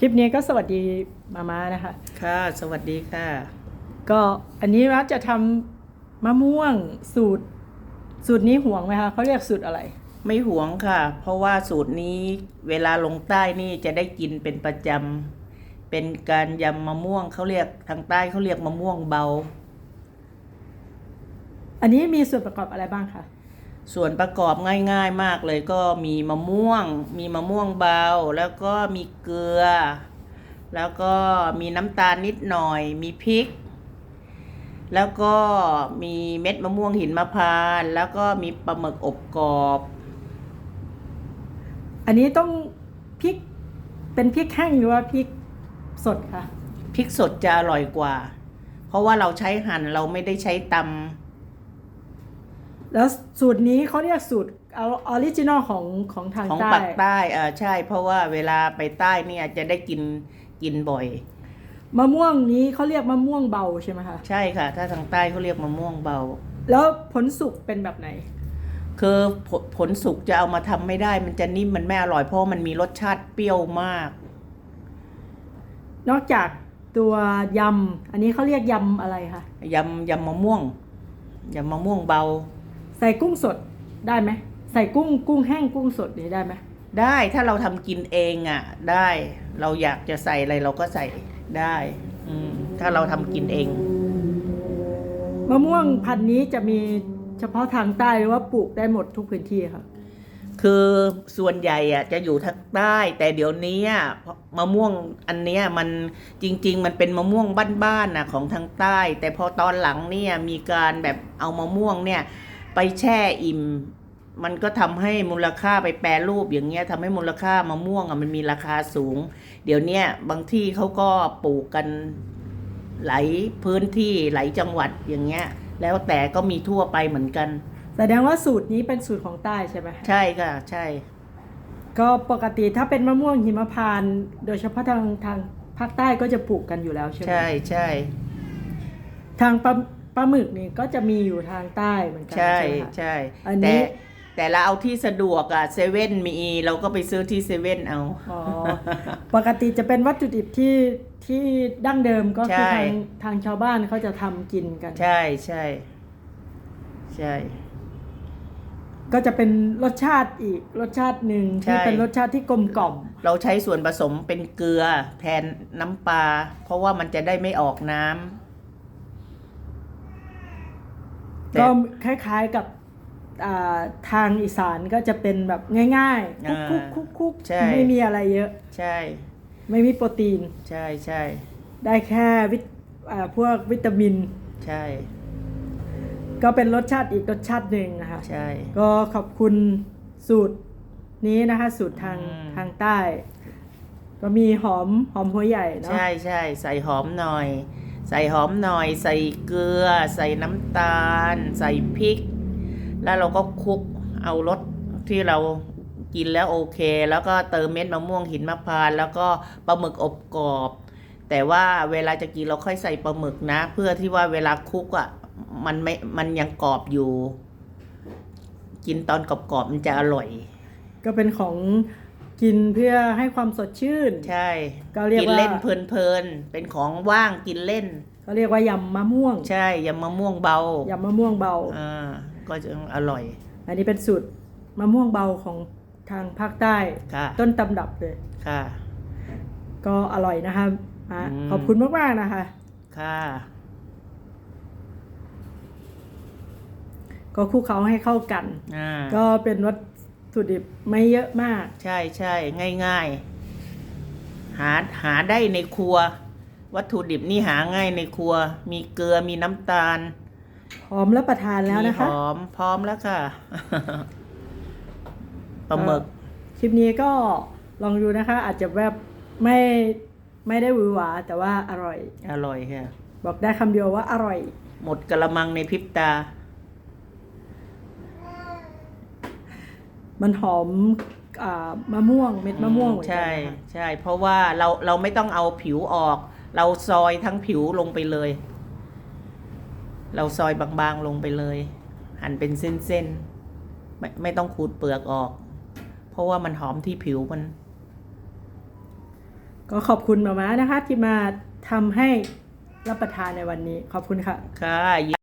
คลิปนี้ก็สวัสดีมาม่านะคะ ค่ะ สวัสดีค่ะ ก็อันนี้ว่าจะทำมะม่วงสูตร สูตรนี้ห่วงไหมคะเขาเรียกสูตรอะไร ไม่หวงค่ะ เพราะว่าสูตรนี้เวลาลงใต้นี่จะได้กินเป็นประจำเป็นการยำมะม่วงเขาเรียกทางใต้เขาเรียกมะม่วงเบา อันนี้มีส่วนประกอบอะไรบ้างคะ ส่วนประกอบง่ายๆมากเลยก็มีมะม่วง มีมะม่วงเบา แล้วก็มีเกลือ แล้วก็มีน้ำตาลนิดหน่อย มีพริก แล้วก็มีเม็ดมะม่วงหินมะพร้านต์แล้วก็มีปลาหมึกอบกรอบ อันนี้ต้องพริกเป็นพริกแห้งหรือว่าพริกสดคะพริกสดจะอร่อยกว่า เพราะว่าเราใช้หั่นเราไม่ได้ใช้ต แล้วสูตรนี้เขาเรียกสูตรเอาออริจินอลของของทางำของใต้ ปักใต้เออใช่ เพราะว่าเวลาไปใต้เนี่ยจะได้กินกินบ่อย มะม่วงนี้เขาเรียกมะม่วงเบาใช่ไหมคะ ใช่ค่ะ ถ้าทางใต้เขาเรียกมะม่วงเบา แล้วผลสุกเป็นแบบไหน คือผลผลสุกจะเอามาทำไม่ได้ มันจะนิ่มมันไม่อร่อยเพราะมันมีรสชาติเปรี้ยวมาก นอกจากตัวยำ อันนี้เขาเรียกยำอะไรคะ ยำยำมะม่วงยำมะม่วงเบา ใส่กุ้งสดได้ไหมใส่กุ้งกุ้งแห้งกุ้งสดนี่ได้ไหมได้ถ้าเราทำกินเองอะ ได้เราอยากจะใส่อะไรเราก็ใส่ได้อืมถ้าเราทำกินเอง มะม่วงพันธุ์นี้จะมีเฉพาะทางใต้หรือว่าปลูกได้หมดทุกพื้นที่ค่ะ คือส่วนใหญ่อะจะอยู่ทางใต้ แต่เดี๋ยวนี้อะมะม่วงอันเนี้ยมันจริง ๆ มันเป็นมะม่วงบ้านๆนะของทางใต้ แต่พอตอนหลังเนี่ยมีการแบบเอามะม่วงเนี่ย ไปแช่อิ่ม มันก็ทำให้มูลค่าไปแปรรูปอย่างเงี้ยทำให้มูลค่ามะม่วงอะมันมีราคาสูง เดี๋ยวเนี้ยบางที่เขาก็ปลูกกันหลายพื้นที่หลายจังหวัดอย่างเงี้ย แล้วแต่ก็มีทั่วไปเหมือนกันแสดงว่าสูตรนี้เป็นสูตรของใต้ใช่ไหมใช่ค่ะ ใช่ ก็ปกติถ้าเป็นมะม่วงหิมพานต์โดยเฉพาะทางทางภาคใต้ก็จะปลูกกันอยู่แล้วใช่ไหมใช่ใช่ทาง ปลาปลาหมึกนี่ก็จะมีอยู่ทางใต้เหมือนกัใช่ไหมคะใช่อันนี้แต่แต่เราเอาที่สะดวกอะเซเว่นมีเราก็ไปซื้อที่เซเว่นเอา อ๋อปกติจะเป็นวัตถุดิบที่ที่ดั้งเดิมก็คือใช่ ทางทางชาวบ้านเขาจะทำกินกัน ใช่ใช่ใช่ ก็จะเป็นรสชาติอีกรสชาติหนึ่งที่เป็นรสชาติที่กลมกล่อม เราใช้ส่วนผสมเป็นเกลือแทนน้ำปลาเพราะว่ามันจะได้ไม่ออกน้ำแต่ ก็คล้ายๆกับอ่าทางอีสานก็จะเป็นแบบง่ายๆอ่าคุกคุกคุกใช่ไม่มีอะไรเยอะ ใช่ ไม่มีโปรตีน ใช่ใช่ได้แค่วิตอ่าพวกวิตามิน ใช่ ก็เป็นรสชาติอีกรสชาติหนึ่งนะคะใช่ ก็ขอบคุณสูตรนี้นะคะ สูตรทางอืมทางใต้ ก็มีหอมหอมหัวใหญ่เนาะใช่ใช่ใส่หอมหน่อย ใส่หอมหน่อย ใส่เกลือ ใส่น้ำตาล ใส่พริก แล้วเราก็คลุกเอารสที่เรากินแล้วโอเค แล้วก็เติมเม็ดมะม่วงหินมะพร้านต์แล้วก็ปลาหมึกอบกรอบ แต่ว่าเวลาจะกินเราค่อยใส่ปลาหมึกนะ เพื่อที่ว่าเวลาคลุกอะ่ะมันไม่มันยังกรอบอยู่ กินตอนกรอบๆมันจะอร่อย ก็เป็นของ กินเพื่อให้ความสดชื่น ใช่ ก็เรียกกินว่าเล่นเพลินๆ เป็นของว่างกินเล่น ก็เรียกว่ายำมะม่วงใช่ยำมะม่วงเบายำมะม่วงเบา อ่า ก็จะอร่อยอันนี้เป็นสูตรมะม่วงเบาของทางภาคใต้ ค่ะ ต้นตำรับเลย ค่ะ ก็อร่อยนะคะอะอืม ขอบคุณมากๆนะคะ ค่ะ ก็คลุกเคล้าให้เข้ากัน อ่า ก็เป็นวัต ถุดิบไม่เยอะมาก ใช่ใช่ง่าย ๆ หาหาได้ในครัว วัตถุดิบนี่หาง่ายในครัว มีเกลือมีน้ำตาลหอมรับประทานแล้วมีนะคะหอมพร้อมแล้วค่ะปลาหมึก คลิปนี้ก็ลองดูนะคะ อาจจะแบบไม่ไม่ได้หวือหวา แต่ว่าอร่อย อร่อยค่ะ บอกได้คำเดียวว่าอร่อย หมดกระมังในพริบตา มันหอมอามะม่วงเม็ดมะม่วงเหมือนกันใช่นะคะ ใช่ เพราะว่าเราเราไม่ต้องเอาผิวออก เราซอยทั้งผิวลงไปเลย เราซอยบางๆลงไปเลย หั่นเป็นเส้นๆไม่ไม่ต้องขูดเปลือกออก เพราะว่ามันหอมที่ผิวมัน ก็ขอบคุณมาม่านะคะ ที่มาทำให้รับประทานในวันนี้ ขอบคุณค่ะ ค่ะ